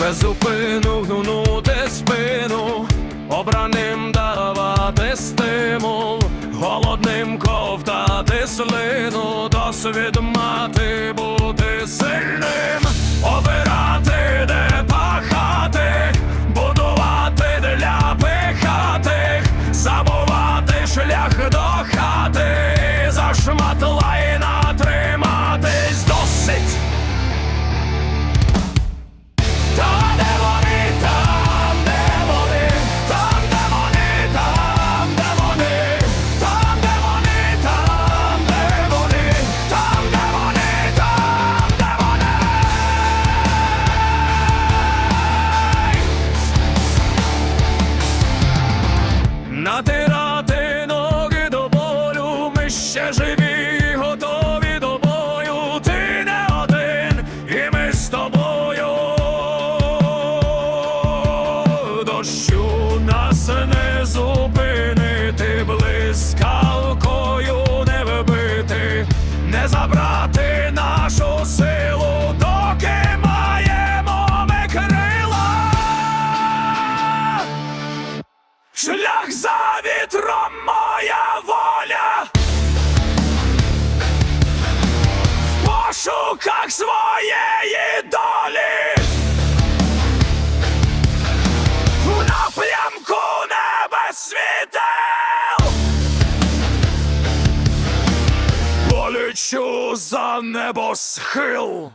спину, гнути спину, обраним давати стимул, голодним ковтати слину, досвід мати бути сильним, ще живі, готові до бою. Ти не один, і ми з тобою. Дощу нас не зупинити, блискавкою не не забрати нашу силу, доки маємо ми крила. Шлях за вітром моя пошуках своєї долі. У напрямку небес світел. Полічу за небосхил.